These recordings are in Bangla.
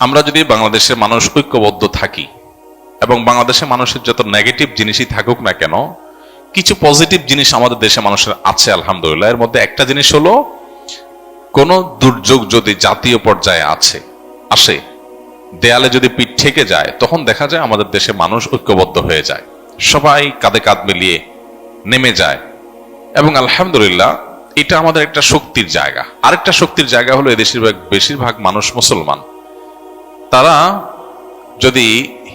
আমরা যদি বাংলাদেশের মানুষ ঐক্যবদ্ধ থাকি এবং বাংলাদেশের মানুষের যত নেগেটিভ জিনিসই থাকুক না কেন, কিছু পজিটিভ জিনিস আমাদের দেশে মানুষের আছে, আলহামদুলিল্লাহ। এর মধ্যে একটা জিনিস হলো, কোনো দুর্যোগ যদি জাতীয় পর্যায়ে আছে, আসে, দেয়ালে যদি পিঠ ঠেকে যায়, তখন দেখা যায় আমাদের দেশে মানুষ ঐক্যবদ্ধ হয়ে যায়। সবাই কাঁধে কাঁধ মিলিয়ে নেমে যায়। এবং আলহামদুলিল্লাহ, এটা আমাদের একটা শক্তির জায়গা। আরেকটা শক্তির জায়গা হলো এদেশের বেশিরভাগ মানুষ মুসলমান। তারা যদি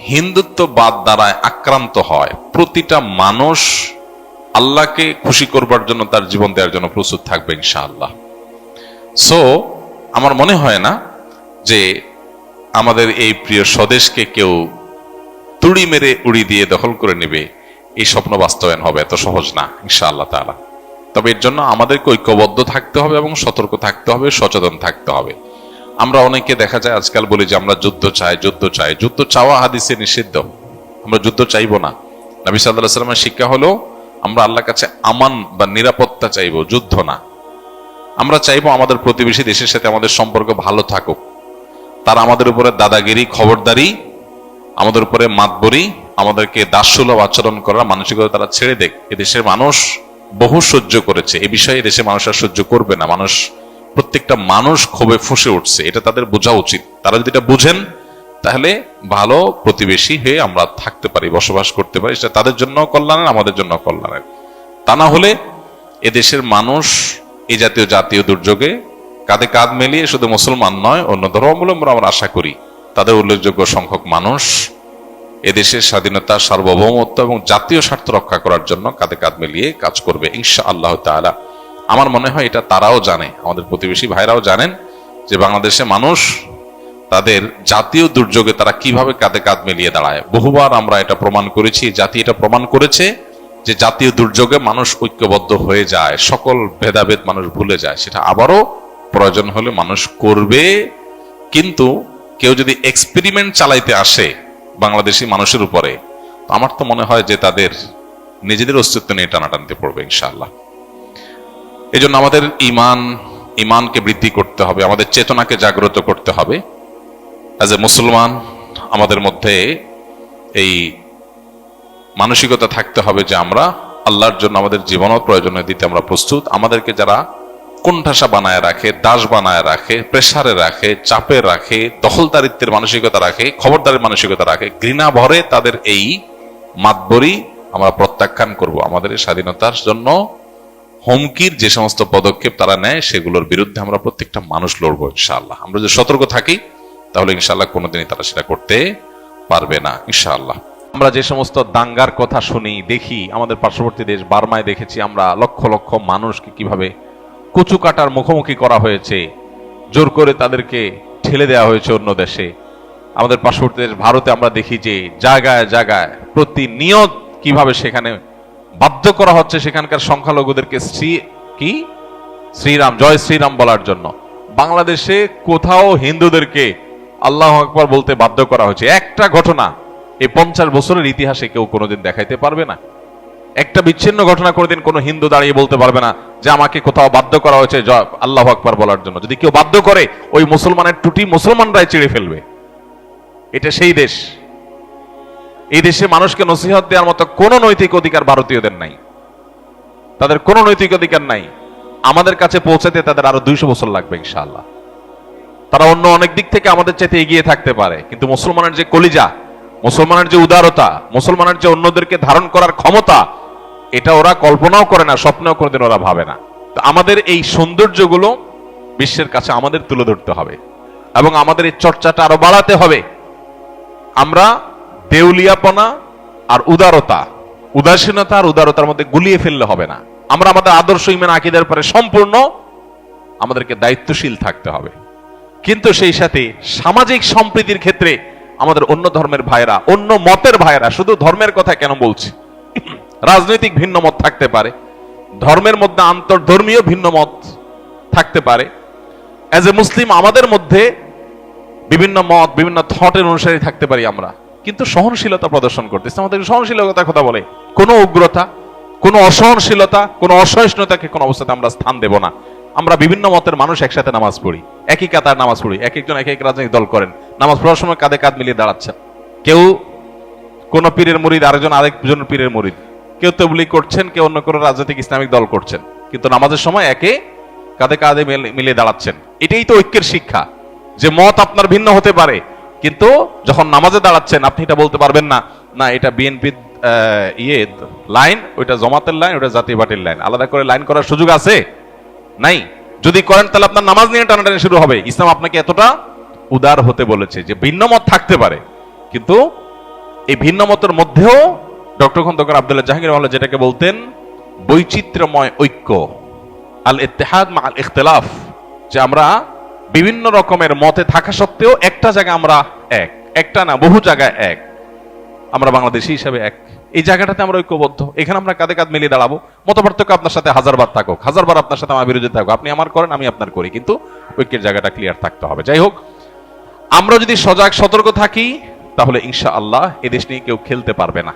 হিন্দুত্ববাদ দ্বারায় আক্রান্ত হয়, প্রতিটা মানুষ আল্লাহকে খুশি করবার জন্য তার জীবন দেওয়ার জন্য প্রস্তুত থাকবে ইনশাআল্লাহ। সো আমার মনে হয় না যে আমাদের এই প্রিয় স্বদেশকে কেউ তুড়ি মেরে উড়ি দিয়ে দখল করে নেবে, এই স্বপ্ন বাস্তবায়ন হবে, এত সহজ না, ইনশাআল্লাহ তাআলা। তবে এর জন্য আমাদেরকে ঐক্যবদ্ধ থাকতে হবে এবং সতর্ক থাকতে হবে, সচেতন থাকতে হবে। আমরা অনেকে দেখা যায় আজকাল বলি যে আমরা যুদ্ধ চাই যুদ্ধ চাই। যুদ্ধ চাওয়া হাদিসে নিষিদ্ধ। আমরা যুদ্ধ চাইব না। নবী সাল্লাহ সাল্লামের শিক্ষা হলো, আমরা আল্লাহর কাছে আমান বা নিরাপত্তা চাইব, যুদ্ধ না। আমরা চাইব আমাদের প্রতিবেশী দেশের সাথে আমাদের সম্পর্ক ভালো থাকুক। তারা আমাদের উপরে দাদাগিরি, খবরদারি, আমাদের উপরে মাতবরি, আমাদেরকে দাসসুলভ আচরণ করার মানসিকতা তারা ছেড়ে দেখ এদেশের মানুষ বহু সহ্য করেছে। এ বিষয়ে দেশের মানুষ আর সহ্য করবে না। মানুষ প্রত্যেকটা মানুষ ক্ষোভে ফুসে উঠছে, এটা তাদের বোঝা উচিত। তারা যদি এটা বুঝেন, তাহলে ভালো প্রতিবেশী হয়ে আমরা থাকতে পারি, বসবাস করতে পারি। সেটা তাদের জন্য কল্যাণের, আমাদের জন্য কল্যাণের। তা না হলে এদেশের মানুষ এই জাতীয় জাতীয় দুর্যোগে কাঁধে কাঁধ মিলিয়ে শুধু মুসলমান নয়, অন্য ধর্মাবলম্বন আমরা আশা করি, তাদের উল্লেখযোগ্য সংখ্যক মানুষ এদেশের স্বাধীনতা, সার্বভৌমত্ব এবং জাতীয় স্বার্থ রক্ষা করার জন্য কাঁধে কাঁধ মিলিয়ে কাজ করবে ইনশা আল্লাহ তাআলা। আমার মনে হয় এটা তারাও জানে, আমাদের প্রতিবেশী ভাইরাও জানেন যে বাংলাদেশে মানুষ তাদের জাতীয় দুর্যোগে তারা কীভাবে কাঁধে কাঁধ মিলিয়ে দাঁড়ায়। বহুবার আমরা এটা প্রমাণ করেছি, জাতি এটা প্রমাণ করেছে যে জাতীয় দুর্যোগে মানুষ ঐক্যবদ্ধ হয়ে যায়, সকল ভেদাভেদ মানুষ ভুলে যায়। সেটা আবারও প্রয়োজন হলে মানুষ করবে, কিন্তু কেউ যদি এক্সপেরিমেন্ট চালাইতে আসে বাংলাদেশি মানুষের উপরে আমার তো মনে হয় যে তাদের নিজেদের অস্তিত্ব নিয়ে টানাটানতে পড়বে ইনশাআল্লাহ। এই জন্য আমাদের ইমান ইমানকে বৃদ্ধি করতে হবে, আমাদের চেতনাকে জাগ্রত করতে হবে। অ্যাজ এ মুসলমান, আমাদের মধ্যে এই মানসিকতা থাকতে হবে যে আমরা আল্লাহর জন্য আমাদের জীবনও প্রয়োজনে দিতে আমরা প্রস্তুত। আমাদেরকে যারা কোণঠাসা বানায় রাখে, দাস বানায় রাখে, প্রেসারে রাখে, চাপে রাখে, দখলদারিত্বের মানসিকতা রাখে, খবরদারের মানসিকতা রাখে, ঘৃণা ভরে তাদের এই মাতবরি আমরা প্রত্যাখ্যান করব। আমাদের স্বাধীনতার জন্য হুমকির যে সমস্ত পদক্ষেপ তারা নেয়, সেগুলোর বিরুদ্ধে আমরা প্রত্যেকটা মানুষ লড়বো ইনশাআল্লাহ। আমরা যদি সতর্ক থাকি, তাহলে ইনশাআল্লাহ কোনোদিনই তারা সেটা করতে পারবে না, ইনশাআল্লাহ। আমরা যে সমস্ত দাঙ্গার কথা শুনি, দেখি, আমাদের পার্শ্ববর্তী দেশ বার্মায় দেখেছি আমরা লক্ষ লক্ষ মানুষকে কীভাবে কচু কাটার মুখোমুখি করা হয়েছে, জোর করে তাদেরকে ঠেলে দেওয়া হয়েছে অন্য দেশে। আমাদের পার্শ্ববর্তী দেশ ভারতে আমরা দেখি যে জায়গায় জায়গায় প্রতিনিয়ত কীভাবে সেখানে বাধ্য করা হচ্ছে সেখানকার সংখ্যালঘুদেরকে শ্রী, কি? শ্রীরাম, জয় শ্রীরাম বলার জন্য। বাংলাদেশে কোথাও হিন্দুদেরকে আল্লাহ আকবর বলতে বাধ্য করা হয়েছে। একটা ঘটনা এই পঞ্চাশ বছরের ইতিহাসে কেউ কোনোদিন দেখাইতে পারবে না। একটা বিচ্ছিন্ন ঘটনা কোনোদিন কোনো হিন্দু দাঁড়িয়ে বলতে পারবে না যে আমাকে কোথাও বাধ্য করা হয়েছে আল্লাহ আকবর বলার জন্য। যদি কেউ বাধ্য করে ওই মুসলমানের টুটি মুসলমানরাই চিড়ে ফেলবে, এটা সেই দেশ। এই দেশে মানুষকে নসিহত দেওয়ার মতো কোনো নৈতিক অধিকার ভারতীয়দের নাই। তাদের কোনো নৈতিক অধিকার নাই। আমাদের কাছে পৌঁছাতে তাদের আরও দুইশো বছর লাগবে, ইনশাআল্লাহ। তারা অন্য অনেক দিক থেকে আমাদের চাইতে এগিয়ে থাকতে পারে, কিন্তু মুসলমানের যে কলিজা, মুসলমানের যে উদারতা, মুসলমানের যে অন্যদেরকে ধারণ করার ক্ষমতা, এটা ওরা কল্পনাও করে না, স্বপ্নেও কোনোদিন ওরা ভাবে না। তো আমাদের এই সৌন্দর্যগুলো বিশ্বের কাছে আমাদের তুলে ধরতে হবে এবং আমাদের এই চর্চাটা আরও বাড়াতে হবে। আমরা দেউলিয়াপনা আর উদারতা। উদাসীনতা আর উদারতার মধ্যে গুলিয়ে ফেললে হবে না। আমরা আমাদের আদর্শ ইমান আকিদের পরে সম্পূর্ণ আমাদেরকে দায়িত্বশীল থাকতে হবে। কিন্তু সেই সাথে সামাজিক সম্প্রীতির ক্ষেত্রে আমাদের অন্য ধর্মের ভাইরা অন্য মতের ভাইরা শুধু ধর্মের কথা কেন বলছি? রাজনৈতিক ভিন্ন মত থাকতে পারে, ধর্মের মধ্যে আন্তর্ধর্মীয় ভিন্ন মত থাকতে পারে। অ্যাজ এ মুসলিম আমাদের মধ্যে বিভিন্ন মত, বিভিন্ন থটের অনুসারী থাকতে পারি আমরা। কিন্তু সহনশীলতা প্রদর্শন করতে ইসলাম আমাদের সহনশীলতার কথা বলে। কোনো উগ্রতা, কোনো অসহনশীলতা, কোনো অসহিষ্ণুতাকে কোনো অবস্থাতে আমরা স্থান দেব না। আমরা বিভিন্ন মতের মানুষ একসাথে নামাজ পড়ি। একই কাতার নামাজ পড়ি। এক একজন এক এক রাজনৈতিক দল করেন। নামাজ পড়ার সময় কাঁধে কাঁধ মিলিয়ে দাঁড়াচ্ছেন কেউ কোন পীরের মুরিদ, আরেকজন আরেকজন পীরের মুরিদ। কেউ তবলিগ করছেন, কেউ অন্য কোনো রাজনৈতিক ইসলামিক দল করছেন। কিন্তু নামাজের সময় একে কাঁধে কাঁধে মিলে- মিলিয়ে দাঁড়াচ্ছেন। এটাই তো ঐক্যের শিক্ষা। যে মত আপনার ভিন্ন হতে পারে কিন্তু যখন নামাজে দাঁড়াচ্ছেন, আপনি এটা বলতে পারবেন না না, এটা বিএনপি ইয়ে লাইন, ওইটা জমাতের লাইন ওটা জাতীয় পার্টির লাইন। আলাদা করে লাইন করার সুযোগ আছে? নাই। যদি করেন, তাহলে আপনার নামাজ নিয়ে টানাটানি শুরু হবে। ইসলাম আপনাকে এতটা উদার হতে বলেছে যে ভিন্ন মত থাকতে পারে। কিন্তু এই ভিন্ন মতের মধ্যেও ডক্টর খন্দকার আব্দুল্লাহ জাহাঙ্গীর রহমান যেটাকে বলতেন, বৈচিত্র্যময় ঐক্য আল ইত্তেহাদ আল ইখতিলাফ যে আমরা বিভিন্ন রকমের মতে থাকা সত্ত্বেও একটা জায়গায় আমরা এক, একটা না, বহু জায়গায় এক। আমরা বাংলাদেশি হিসাবে এক। এই জায়গাটাতে আমরা ঐক্যবদ্ধ। এখানে আমরা কাঁধে কাঁধ মিলিয়ে দাঁড়াবো। মত পার্থক্য আপনার সাথে হাজারবার থাকুক হাজারবার আপনার সাথে আমার বিরোধী থাকুক। আপনি আমার করেন, আমি আপনার করি। কিন্তু ঐক্যের জায়গাটা ক্লিয়ার থাকতে হবে। যাই হোক, আমরা যদি সজাগ, সতর্ক থাকি, তাহলে ইনশা আল্লাহ এদেশ নিয়ে কেউ খেলতে পারবে না।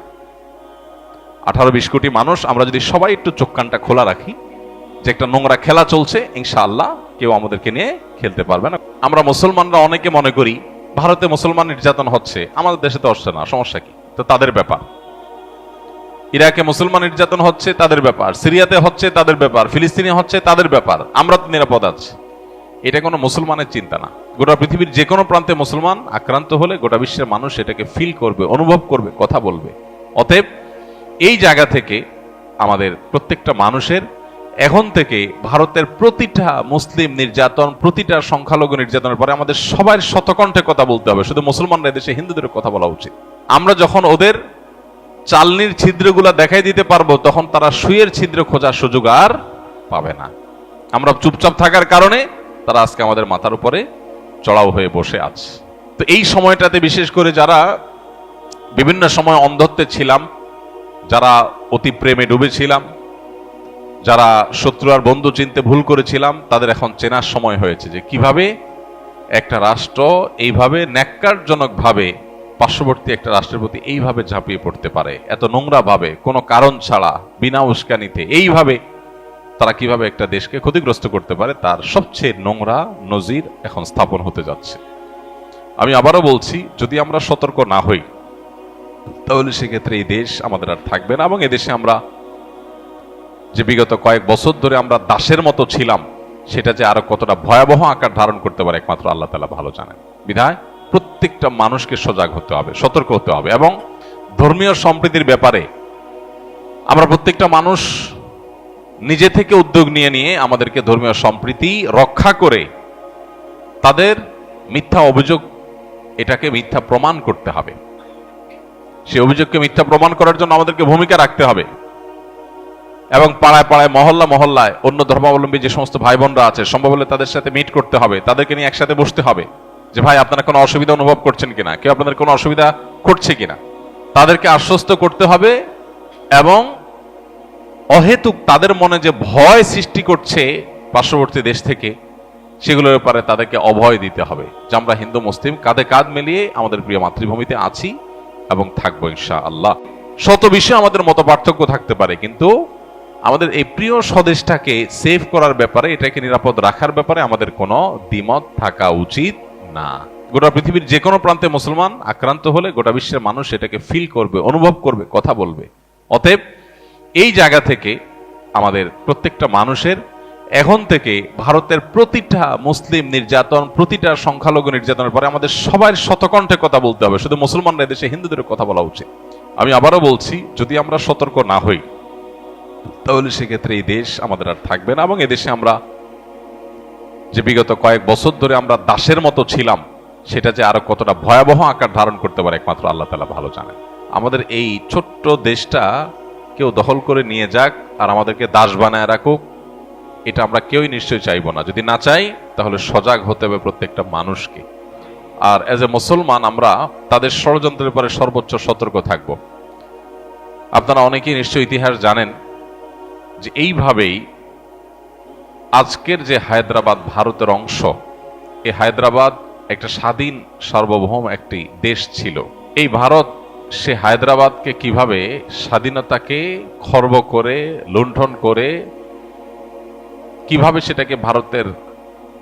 আঠারো, বিশ কোটি মানুষ, আমরা যদি সবাই একটু চোখ কানটা খোলা রাখি যে একটা নোংরা খেলা চলছে ইনশা আল্লাহ কেউ আমাদেরকে নিয়ে খেলতে পারবে না। আমরা মুসলমানরা অনেকে মনে করি, ভারতে মুসলমান নির্যাতন হচ্ছে, আমাদের দেশে তো হচ্ছে না, সমস্যা কি? তো তাদের ব্যাপার। ইরাকে মুসলমান নির্যাতন হচ্ছে, তাদের ব্যাপার। সিরিয়াতে হচ্ছে, তাদের ব্যাপার। ফিলিস্তিনে হচ্ছে, তাদের ব্যাপার। আমরা তো নিরাপদ আছি। এটা কোনো মুসলমানের চিন্তা না। গোটা পৃথিবীর যে কোনো প্রান্তে মুসলমান আক্রান্ত হলে গোটা বিশ্বের মানুষ এটাকে ফিল করবে, অনুভব করবে, কথা বলবে। অতএব এই জায়গা থেকে আমাদের প্রত্যেকটা মানুষের এখন থেকে ভারতের প্রতিটা মুসলিম নির্যাতন, প্রতিটা সংখ্যালঘু নির্যাতনের পরে আমাদের সবার শতকণ্ঠে কথা বলতে হবে। শুধু মুসলমানরা দেশে হিন্দুদের কথা বলা উচিত। আমরা যখন ওদের চালনির ছিদ্রগুলা দেখাই দিতে পারব, তখন তারা সুয়ের ছিদ্র খোঁজার সুযোগ আর পাবে না। আমরা চুপচাপ থাকার কারণে তারা আজকে আমাদের মাথার উপরে চড়াও হয়ে বসে আছে। তো এই সময়টাতে বিশেষ করে যারা বিভিন্ন সময় অন্ধত্বে ছিলাম, যারা অতি প্রেমে ডুবেছিলাম যারা শত্রু আর বন্ধু চিনতে ভুল করেছিলাম, তাদের এখন চেনার সময় হয়েছে যে কীভাবে একটা রাষ্ট্র এইভাবে ন্যাক্কারজনকভাবে, পার্শ্ববর্তী একটা রাষ্ট্রের প্রতি এইভাবে ঝাঁপিয়ে পড়তে পারে, এত নোংরা ভাবে কোনো কারণ ছাড়া, বিনা উস্কানিতে, এইভাবে তারা কীভাবে একটা দেশকে ক্ষতিগ্রস্ত করতে পারে, তার সবচেয়ে নোংরা নজির এখন স্থাপন হতে যাচ্ছে। আমি আবারও বলছি, যদি আমরা সতর্ক না হই, তাহলে সেক্ষেত্রে এই দেশ আমাদের আর থাকবে না এবং এদেশে আমরা যে বিগত কয়েক বছর ধরে আমরা দাসের মতো ছিলাম, সেটা যে আরও কতটা ভয়াবহ আকার ধারণ করতে পারে, একমাত্র আল্লাহ তালা ভালো জানেন। বিধায় প্রত্যেকটা মানুষকে সজাগ হতে হবে, সতর্ক হতে হবে এবং ধর্মীয় সম্প্রীতির ব্যাপারে আমরা প্রত্যেকটা মানুষ নিজে থেকে উদ্যোগ নিয়ে নিয়ে আমাদেরকে ধর্মীয় সম্প্রীতি রক্ষা করে তাদের মিথ্যা অভিযোগ, এটাকে মিথ্যা প্রমাণ করতে হবে। সে অভিযোগকে মিথ্যা প্রমাণ করার জন্য আমাদেরকে ভূমিকা রাখতে হবে। এবং পাড়ায় পাড়ায়, মহল্লা মহল্লায় অন্য ধর্মাবলম্বী যে সমস্ত ভাই বোনরা আছে সম্ভব হলে তাদের সাথে মিট করতে হবে, তাদেরকে নিয়ে একসাথে বসতে হবে। যে ভাই, আপনারা কোনো অসুবিধা অনুভব করছেন কিনা? কেউ আপনাদের কোনো অসুবিধা করছে কিনা? তাদেরকে আশ্বস্ত করতে হবে এবং অহেতুক তাদের মনে যে ভয় সৃষ্টি করছে পার্শ্ববর্তী দেশ থেকে, সেগুলোর ব্যাপারে তাদেরকে অভয় দিতে হবে। যে আমরা হিন্দু, মুসলিম, কাঁধে কাঁধ মিলিয়ে আমাদের প্রিয় মাতৃভূমিতে আছি এবং থাকব ইনশা আল্লাহ শত বিষয়ে আমাদের মত পার্থক্য থাকতে পারে, কিন্তু আমাদের এই প্রিয় স্বদেশটাকে সেভ করার ব্যাপারে, এটাকে নিরাপদ রাখার ব্যাপারে আমাদের কোনো দ্বিমত থাকা উচিত না। গোটা পৃথিবীর যে কোনো প্রান্তে মুসলমান আক্রান্ত হলে গোটা বিশ্বের মানুষ এটাকে ফিল করবে, অনুভব করবে, কথা বলবে। অতএব এই জায়গা থেকে আমাদের প্রত্যেকটা মানুষের এখন থেকে ভারতের প্রতিটা মুসলিম নির্যাতন, প্রতিটা সংখ্যালঘু নির্যাতনের পরে আমাদের সবার শতকণ্ঠে কথা বলতে হবে। শুধু মুসলমানরা দেশে হিন্দুদের কথা বলা উচিত। আমি আবারও বলছি, যদি আমরা সতর্ক না হই তাহলে সেক্ষেত্রে এই দেশ আমাদের আর থাকবে না, এবং এদেশে আমরা যে বিগত কয়েক বছর ধরে আমরা দাসের মতো ছিলাম, সেটা যে আরও কতটা ভয়াবহ আকার ধারণ করতে পারে একমাত্র আল্লাহ তালা ভালো জানেন। আমাদের এই ছোট্ট দেশটা কেউ দখল করে নিয়ে যাক আর আমাদেরকে দাস বানায় রাখুক, এটা আমরা কেউই নিশ্চয়ই চাইব না। যদি না চাই, তাহলে সজাগ হতে হবে প্রত্যেকটা মানুষকে। আর এজ এ মুসলমান আমরা তাদের ষড়যন্ত্রের পরে সর্বোচ্চ সতর্ক থাকব। আপনারা অনেকেই নিশ্চয়ই ইতিহাস জানেন যে এইভাবেই আজকের যে হায়দ্রাবাদ ভারতের অংশ এই হায়দ্রাবাদ একটা স্বাধীন সার্বভৌম একটি দেশ ছিল। এই ভারত সে হায়দ্রাবাদকে কীভাবে স্বাধীনতাকে খর্ব করে, লুণ্ঠন করে, কীভাবে সেটাকে ভারতের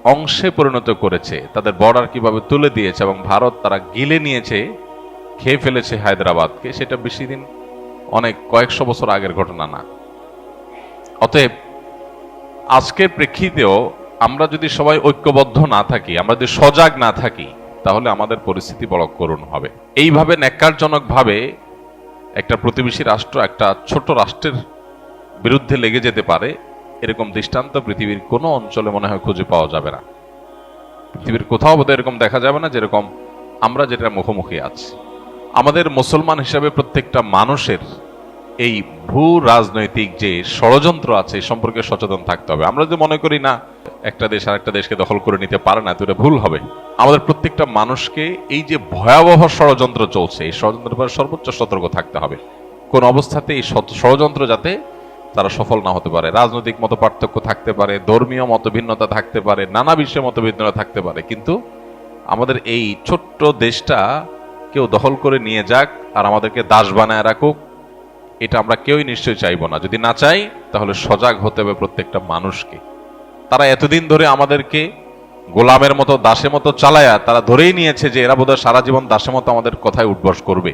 অংশে পরিণত করেছে, তাদের বর্ডার কীভাবে তুলে দিয়েছে এবং ভারত তারা গিলে নিয়েছে, খেয়ে ফেলেছে হায়দ্রাবাদকে, সেটা বেশি দিন অনেক কয়েকশো বছর আগের ঘটনা না। অতএব আজকের প্রেক্ষিতেও আমরা যদি সবাই ঐক্যবদ্ধ না থাকি, আমরা যদি সজাগ না থাকি, তাহলে আমাদের পরিস্থিতি বড় করুণ হবে। এইভাবে ন্যাক্কারজনকভাবে একটা প্রতিবেশী রাষ্ট্র, একটা ছোট রাষ্ট্রের বিরুদ্ধে লেগে যেতে পারে, এরকম দৃষ্টান্ত পৃথিবীর কোনো অঞ্চলে মনে হয় খুঁজে পাওয়া যাবে না। পৃথিবীর কোথাও বোধহয় এরকম দেখা যাবে না যেরকম আমরা যেটা মুখোমুখি আছি। আমাদের মুসলমান হিসাবে প্রত্যেকটা মানুষের এই ভূ রাজনৈতিক যে ষড়যন্ত্র আছে সম্পর্কে সচেতন থাকতে হবে। আমরা যদি মনে করি, না, একটা দেশ আর একটা দেশকে দখল করে নিতে পারে না, তো এটা ভুল হবে। আমাদের প্রত্যেকটা মানুষকে এই যে ভয়াবহ ষড়যন্ত্র চলছে, এই ষড়যন্ত্রের সর্বোচ্চ সতর্ক থাকতে হবে। কোন অবস্থাতে এই ষড়যন্ত্র যাতে তারা সফল না হতে পারে। রাজনৈতিক মত পার্থক্য থাকতে পারে, ধর্মীয় মতভিন্নতা থাকতে পারে, নানা বিষয়ে মতভিন্নতা থাকতে পারে, কিন্তু আমাদের এই ছোট্ট দেশটা কেউ দখল করে নিয়ে যাক, আর আমাদেরকে দাস বানায় রাখুক এটা আমরা কেউই নিশ্চয়ই চাইব না। যদি না চাই, তাহলে সজাগ হতে হবে প্রত্যেকটা মানুষকে। তারা এতদিন ধরে আমাদেরকে গোলামের মতো, দাসের মতো চালায়া, তারা ধরেই নিয়েছে যে এরা বোধহয় সারা জীবন দাসের মতো আমাদের কথায় উঠবস করবে।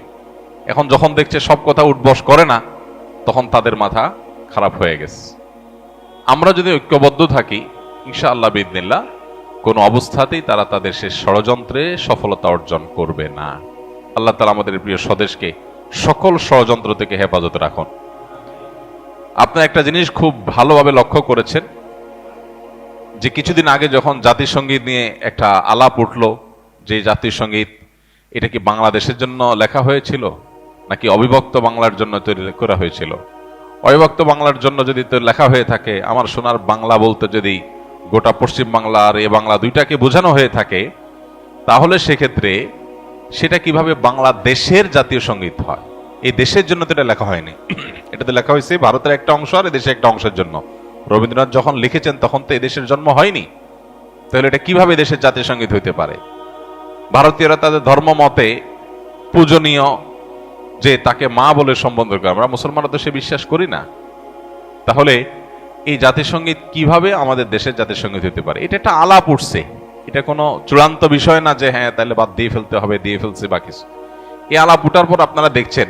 এখন যখন দেখছে সব কথা উঠবস করে না, তখন তাদের মাথা খারাপ হয়ে গেছে। আমরা যদি ঐক্যবদ্ধ থাকি, ইনশাআল্লাহ বিদিনিল্লাহ কোনো অবস্থাতেই তারা তাদের সে ষড়যন্ত্রে সফলতা অর্জন করবে না। আল্লাহ তালা আমাদের প্রিয় স্বদেশকে সকল ষড়যন্ত্র থেকে হেফাজতে রাখুন। আপনার একটা জিনিস খুব ভালোভাবে লক্ষ্য করেছেন, যে কিছুদিন আগে যখন জাতীয় সংগীত নিয়ে একটা আলাপ উঠল, যে জাতীয় সংগীত এটা কি বাংলাদেশের জন্য লেখা হয়েছিল, নাকি অবিভক্ত বাংলার জন্য তৈরি করা হয়েছিল? অবিভক্ত বাংলার জন্য যদি লেখা হয়ে থাকে, আমার সোনার বাংলা বলতে যদি গোটা পশ্চিম বাংলা আর এ বাংলা দুইটাকে বোঝানো হয়ে থাকে, তাহলে সেক্ষেত্রে সেটা কীভাবে বাংলাদেশের জাতীয় সংগীত হয়? এই দেশের জন্য তো এটা লেখা হয়নি। এটা তো লেখা হয়েছে, ভারতের একটা অংশ আর দেশের একটা অংশের জন্য। রবীন্দ্রনাথ যখন লিখেছেন, তখন তো এদেশের জন্ম হয়নি। তাহলে এটা কীভাবে দেশের জাতীয় সংগীত হইতে পারে? ভারতীয়রা তাদের ধর্ম মতে পূজনীয় যে তাকে মা বলে সম্বোধন করে। আমরা মুসলমানরা তো সে বিশ্বাস করি না। তাহলে এই জাতিসংগীত কীভাবে আমাদের দেশের জাতিসংগীত হতে পারে? এটা একটা আলাপ উঠছে। এটা কোনো চূড়ান্ত বিষয় না যে হ্যাঁ তাহলে বাদ দিয়ে ফেলতে হবে, দিয়ে ফেলছে বা কিছু। এই আলাপ উঠার পর আপনারা দেখছেন,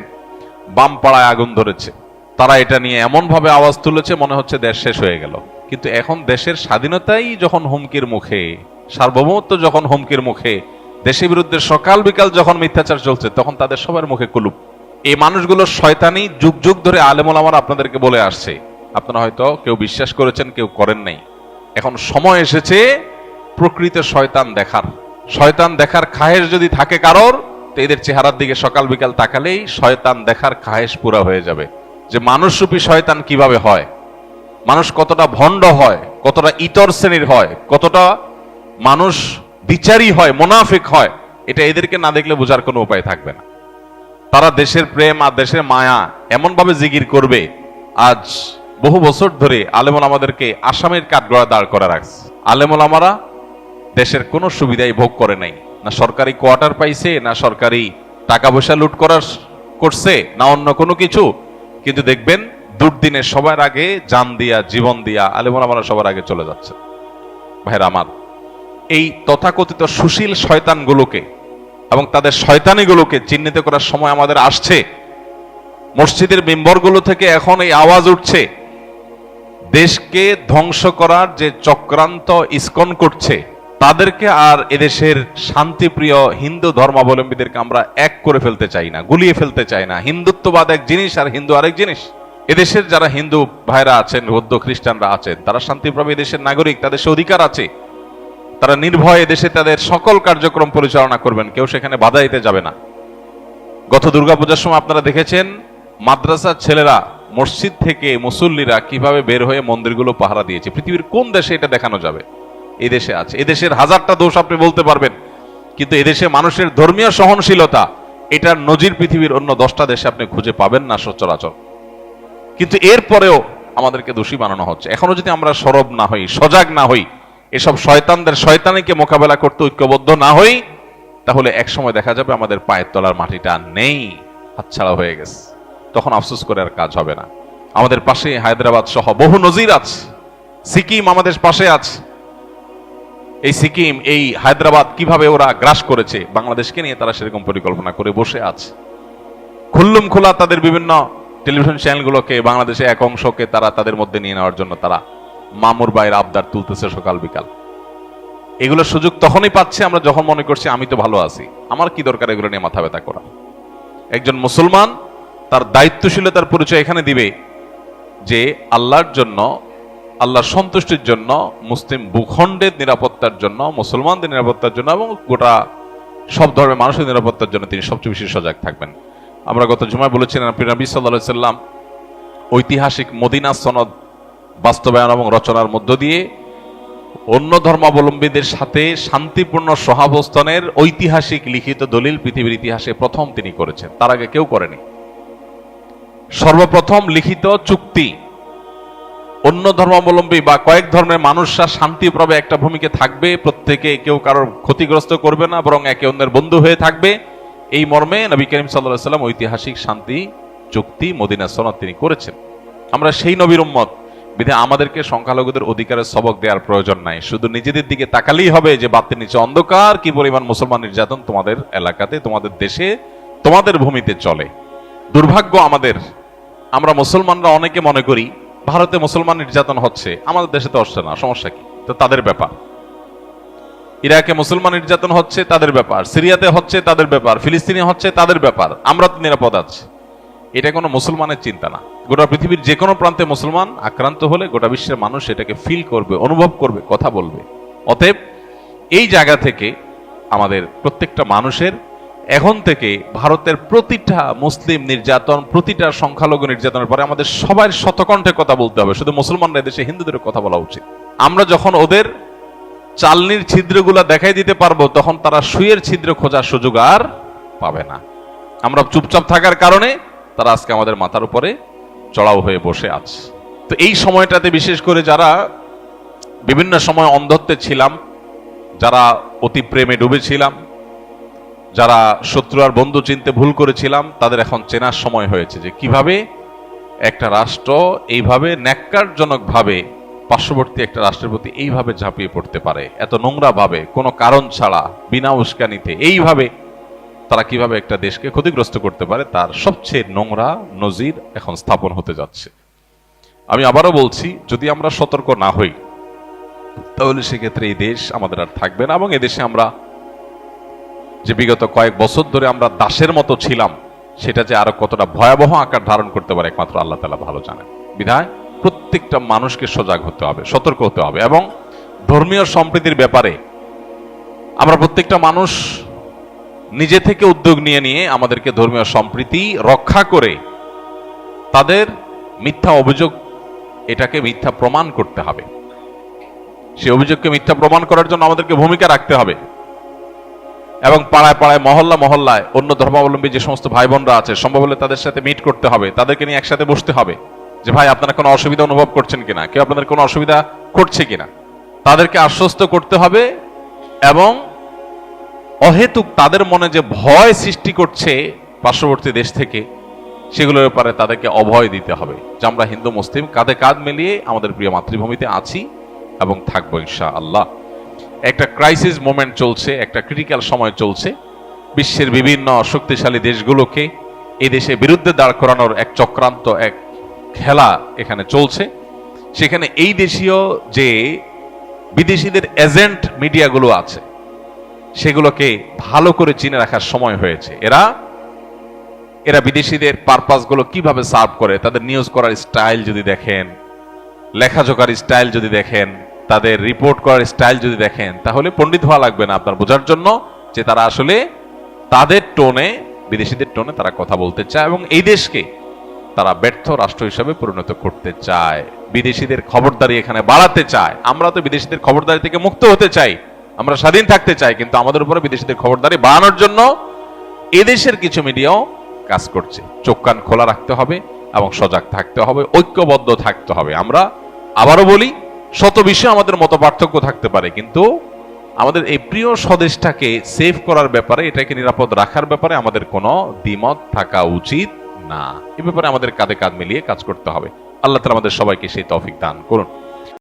বাম পাড়ায় আগুন ধরেছে। তারা এটা নিয়ে এমন ভাবে আওয়াজ তুলেছে, মনে হচ্ছে দেশ শেষ হয়ে গেল। কিন্তু এখন দেশের স্বাধীনতাই যখন হুমকির মুখে, সার্বভৌমত্ব যখন হুমকির মুখে, দেশের বিরুদ্ধে সকাল বিকাল যখন মিথ্যাচার চলছে, তখন তাদের সবার মুখে কুলুপ। এই মানুষগুলো শয়তানি যুগ যুগ ধরে আলেমুল আমার আপনাদেরকে বলে আসছে। আপনারা হয়তো কেউ বিশ্বাস করেছেন, কেউ করেন নাই। এখন সময় এসেছে প্রকৃত শয়তান দেখার। শয়তান দেখার খায়েশ যদি থাকে কারোর, তো এদের চেহারার দিকে সকাল বিকাল তাকালেই শয়তান দেখার খায়েশ পুরা হয়ে যাবে। যে মানুষরূপী শয়তান কীভাবে হয়? মানুষ কতটা ভণ্ড হয়, কতটা ইতর শ্রেণির হয়, কতটা মানুষ বিচারী হয়, মোনাফিক হয়, এটা এদেরকে না দেখলে বোঝার কোনো উপায় থাকবে না। তারা দেশের প্রেম আর দেশের মায়া এমনভাবে জিগির করবে, আজ বহু বছর ধরে আলেমুল আমাদেরকে আসামের কাঠগড়া দাঁড় করা রাখছে। আলেমুল আমারা দেশের কোনো সুবিধাই ভোগ করে নাই। না সরকারি কোয়ার্টার পাইছে, না সরকারি টাকা পয়সা লুট করার করছে, না অন্য কোনো কিছু। কিন্তু দেখবেন, দুর্দিনে সবার আগে জান দিয়া, জীবন দিয়া আলেমুল আমারা সবার আগে চলে যাচ্ছে। ভাইরা আমার, এই তথাকথিত সুশীল শয়তানগুলোকে এবং তাদের শয়তানিগুলোকে চিহ্নিত করার সময় আমাদের আসছে। মসজিদের মেম্বরগুলো থেকে এখন এই আওয়াজ উঠছে। দেশকে ধ্বংস করার যে চক্রান্ত ইস্কন করছে তাদেরকে আর এদেশের শান্তিপ্রিয় হিন্দু ধর্মাবলম্বীদেরকে আমরা এক করে ফেলতে চাই না, গুলিয়ে ফেলতে চাই না। হিন্দুত্ববাদ এক জিনিস আর হিন্দু আরেক জিনিস। এদেশের যারা হিন্দু ভাইরা আছেন, বৌদ্ধ খ্রিস্টানরা আছেন, তারা শান্তিপ্রভী দেশের নাগরিক, তাদের সে অধিকার আছে। তারা নির্ভয়ে দেশে তাদের সকল কার্যক্রম পরিচালনা করবেন, কেউ সেখানে বাধা দিতে যাবে না। গত দুর্গাপূজার সময় আপনারা দেখেছেন, মাদ্রাসার ছেলেরা মসজিদ থেকে মুসল্লিরা কীভাবে বের হয়ে মন্দিরগুলো পাহারা দিয়েছে, পৃথিবীর কোন দেশে এটা দেখানো যাবে? এই দেশে আছে। এদেশের হাজারটা দোষ আপনি বলতে পারবেন, কিন্তু এদেশে মানুষের ধর্মীয় সহনশীলতা, এটার নজির পৃথিবীর অন্য দশটা দেশে আপনি খুঁজে পাবেন না সচরাচর। কিন্তু এরপরেও আমাদেরকে দোষী বানানো হচ্ছে। এখনও যদি আমরা সরব না হই, সজাগ না হই, এসব শয়তানদের শয়তানিকে মোকাবেলা করতে ঐক্যবদ্ধ না হই, তাহলে এক সময় দেখা যাবে আমাদের পায়ের তলার মাটিটা নেই, হাতছাড়া হয়ে গেছে। তখন আফসোস করে আর কাজ হবে না। আমাদের পাশে হায়দ্রাবাদ সহ বহু নজির আছে। সিকিম আমাদের পাশে আছে। এই সিকিম, এই হায়দ্রাবাদ কীভাবে ওরা গ্রাস করেছে, বাংলাদেশকে নিয়ে তারা সেরকম পরিকল্পনা করে বসে আছে। খুল্লুম খোলা তাদের বিভিন্ন টেলিভিশন চ্যানেলগুলোকে, বাংলাদেশে এক অংশকে তারা তাদের মধ্যে নিয়ে নেওয়ার জন্য তারা মামুর বাইর আবদার তুলতেছে সকাল বিকাল। এগুলোর সুযোগ তখনই পাচ্ছে, আমরা যখন মনে করছি, আমি তো ভালো আছি। আমার কি দরকার এগুলো নিয়ে মাথা ব্যথা করা? একজন মুসলমান তার দায়িত্বশীলতার পরিচয় এখানে দিবে যে, আল্লাহর জন্য আল্লাহর সন্তুষ্টির জন্য, মুসলিম ভূখণ্ডের নিরাপত্তার জন্য, মুসলমানদের নিরাপত্তার জন্য এবং গোটা সব ধর্মের মানুষের নিরাপত্তার জন্য তিনি সবচেয়ে বেশি সজাগ থাকবেন। আমরা গত জুমায় বলেছিলেন আপনি নবী সাল্লাম ঐতিহাসিক মদিনা সনদ বাস্তবায়ন এবং রচনার মধ্য দিয়ে অন্য ধর্মাবলম্বীদের সাথে শান্তিপূর্ণ সহাবস্থানের ঐতিহাসিক লিখিত দলিল পৃথিবীর ইতিহাসে প্রথম তিনি করেছেন। তার আগে কেউ করেনি। সর্বপ্রথম লিখিত চুক্তি অন্য ধর্মাবলম্বী বা কয়েক ধর্মের মানুষরা শান্তিপ্রবে একটা ভূমিকে থাকবে, প্রত্যেকে কেউ কারোর ক্ষতিগ্রস্ত করবে না, বরং একে অন্যের বন্ধু হয়ে থাকবে। এই মর্মে নবী করিম সাল্লাহ সাল্লাম ঐতিহাসিক শান্তি, চুক্তি, মদিনা সনদ তিনি করেছেন। আমরা সেই নবীর উম্মত বিধে আমাদেরকে সংখ্যালঘুদের অধিকারের সবক দেওয়ার প্রয়োজন নাই। শুধু নিজেদের দিকে তাকালেই হবে যে বাতের নিচে অন্ধকার, কি পরিমাণ মুসলমান নির্যাতন তোমাদের এলাকাতে, তোমাদের দেশে, তোমাদের ভূমিতে চলে। দুর্ভাগ্য আমাদের, আমরা মুসলমানরা অনেকে মনে করি ভারতে মুসলমান নির্যাতন হচ্ছে, আমাদের দেশে তো হচ্ছে না, সমস্যা কি? তো তাদের ব্যাপার। ইরাকে মুসলমান নির্যাতন হচ্ছে, তাদের ব্যাপার। সিরিয়াতে হচ্ছে, তাদের ব্যাপার। ফিলিস্তিনে হচ্ছে, তাদের ব্যাপার। আমরা তো নিরাপদ আছি। এটা কোনো মুসলমানের চিন্তা না। গোটা পৃথিবীর যে কোনো প্রান্তে মুসলমান আক্রান্ত হলে গোটা বিশ্বের মানুষ এটাকে ফিল করবে, অনুভব করবে, কথা বলবে। অতএব এই জায়গা থেকে আমাদের প্রত্যেকটা মানুষের এখন থেকে ভারতের প্রতিটা মুসলিম নির্যাতন, প্রতিটা সংখ্যালঘু নির্যাতনের পরে আমাদের সবার শতকণ্ঠে কথা বলতে হবে। শুধু মুসলমানরা দেশে হিন্দুদের কথা বলা উচিত। আমরা যখন ওদের চালনির ছিদ্রগুলা দেখাই দিতে পারব, তখন তারা সুয়ের ছিদ্র খোঁজার সুযোগ আর পাবে না। আমরা চুপচাপ থাকার কারণে তারা আজকে আমাদের মাথার উপরে চড়াও হয়ে বসে আছে। তো এই সময়টাতে বিশেষ করে যারা বিভিন্ন সময় অন্ধত্বে ছিলাম, যারা অতি প্রেমে ডুবেছিলাম যারা শত্রু আর বন্ধু চিনতে ভুল করেছিলাম, তাদের এখন চেনার সময় হয়েছে যে কীভাবে একটা রাষ্ট্র এইভাবে ন্যাক্কারজনক ভাবে পার্শ্ববর্তী একটা রাষ্ট্রের প্রতি এইভাবে ঝাঁপিয়ে পড়তে পারে, এত নোংরা ভাবে কোনো কারণ ছাড়া, বিনা উস্কানিতে, এইভাবে তারা কীভাবে একটা দেশকে ক্ষতিগ্রস্ত করতে পারে, তার সবচেয়ে নোংরা নজির এখন স্থাপন হতে যাচ্ছে। আমি আবারও বলছি, যদি আমরা সতর্ক না হই, তাহলে সেক্ষেত্রে এই দেশ আমাদের আর থাকবে না এবং এদেশে আমরা যে বিগত কয়েক বছর ধরে আমরা দাসের মতো ছিলাম, সেটা যে আরও কতটা ভয়াবহ আকার ধারণ করতে পারে একমাত্র আল্লাহ তালা ভালো জানেন। বিধায় প্রত্যেকটা মানুষকে সজাগ হতে হবে, সতর্ক হতে হবে এবং ধর্মীয় সম্প্রীতির ব্যাপারে আমরা প্রত্যেকটা মানুষ নিজে থেকে উদ্যোগ নিয়ে নিয়ে আমাদেরকে ধর্মীয় সম্প্রীতি রক্ষা করে তাদের মিথ্যা অভিযোগ এটাকে মিথ্যা প্রমাণ করতে হবে। সেই অভিযোগকে মিথ্যা প্রমাণ করার জন্য আমাদেরকে ভূমিকা রাখতে হবে। এবং পাড়ায় পাড়ায়, মহল্লা মহল্লায় অন্য ধর্মাবলম্বী যে সমস্ত ভাই বোনরা আছে, সম্ভব হলে তাদের সাথে মিট করতে হবে, তাদেরকে নিয়ে একসাথে বসতে হবে যে, ভাই, আপনারা কোনো অসুবিধা অনুভব করছেন কিনা? কেউ আপনাদের কোনো অসুবিধা করছে কিনা? তাদেরকে আশ্বস্ত করতে হবে এবং অহেতুক তাদের মনে যে ভয় সৃষ্টি করছে পার্শ্ববর্তী দেশ থেকে, সেগুলোর ব্যাপারে তাদেরকে অভয় দিতে হবে যে, আমরা হিন্দু, মুসলিম, কাঁধে কাঁধ মিলিয়ে আমাদের প্রিয় মাতৃভূমিতে আছি এবং থাকব ইনশা আল্লাহ একটা ক্রাইসিস মোমেন্ট চলছে, একটা ক্রিটিক্যাল সময় চলছে। বিশ্বের বিভিন্ন শক্তিশালী দেশগুলোকে এই দেশে বিরুদ্ধে দাঁড় করানোর এক চক্রান্ত, এক খেলা এখানে চলছে। সেখানে এই দেশীয় যে বিদেশিদের এজেন্ট মিডিয়াগুলো আছে, সেগুলোকে ভালো করে চিনে রাখার সময় হয়েছে। এরা এরা বিদেশিদের পারপাসগুলো কীভাবে সার্ভ করে, তাদের নিউজ করার স্টাইল যদি দেখেন, লেখাজোকার স্টাইল যদি দেখেন তাদের রিপোর্ট করার স্টাইল যদি দেখেন, তাহলে পণ্ডিত হওয়া লাগবে না আপনার বোঝার জন্য যে তারা আসলে তাদের টোনে বিদেশিদের টোনে তারা কথা বলতে চায় এবং এই দেশকে তারা ব্যর্থ রাষ্ট্র হিসাবে পরিণত করতে চায়, বিদেশিদের খবরদারি এখানে বাড়াতে চায়। আমরা তো বিদেশিদের খবরদারি থেকে মুক্ত হতে চাই, আমরা স্বাধীন থাকতে চাই, কিন্তু আমাদের উপরে বিদেশিদের খবরদারি বাড়ানোর জন্য এদেশের কিছু মিডিয়াও কাজ করছে। চোখ কান খোলা রাখতে হবে এবং সজাগ থাকতে হবে, ঐক্যবদ্ধ থাকতে হবে। আমরা আবারও বলি শত বিষয়ে আমাদের মত পার্থক্য থাকতে পারে, কিন্তু আমাদের এই প্রিয় স্বদেশটাকে সেভ করার ব্যাপারে, এটাকে নিরাপদ রাখার ব্যাপারে আমাদের কোনো দ্বিমত থাকা উচিত না। এ ব্যাপারে আমাদের কাঁধে কাঁধ মিলিয়ে কাজ করতে হবে। আল্লাহ তালা আমাদের সবাইকে সেই তফিক দান করুন।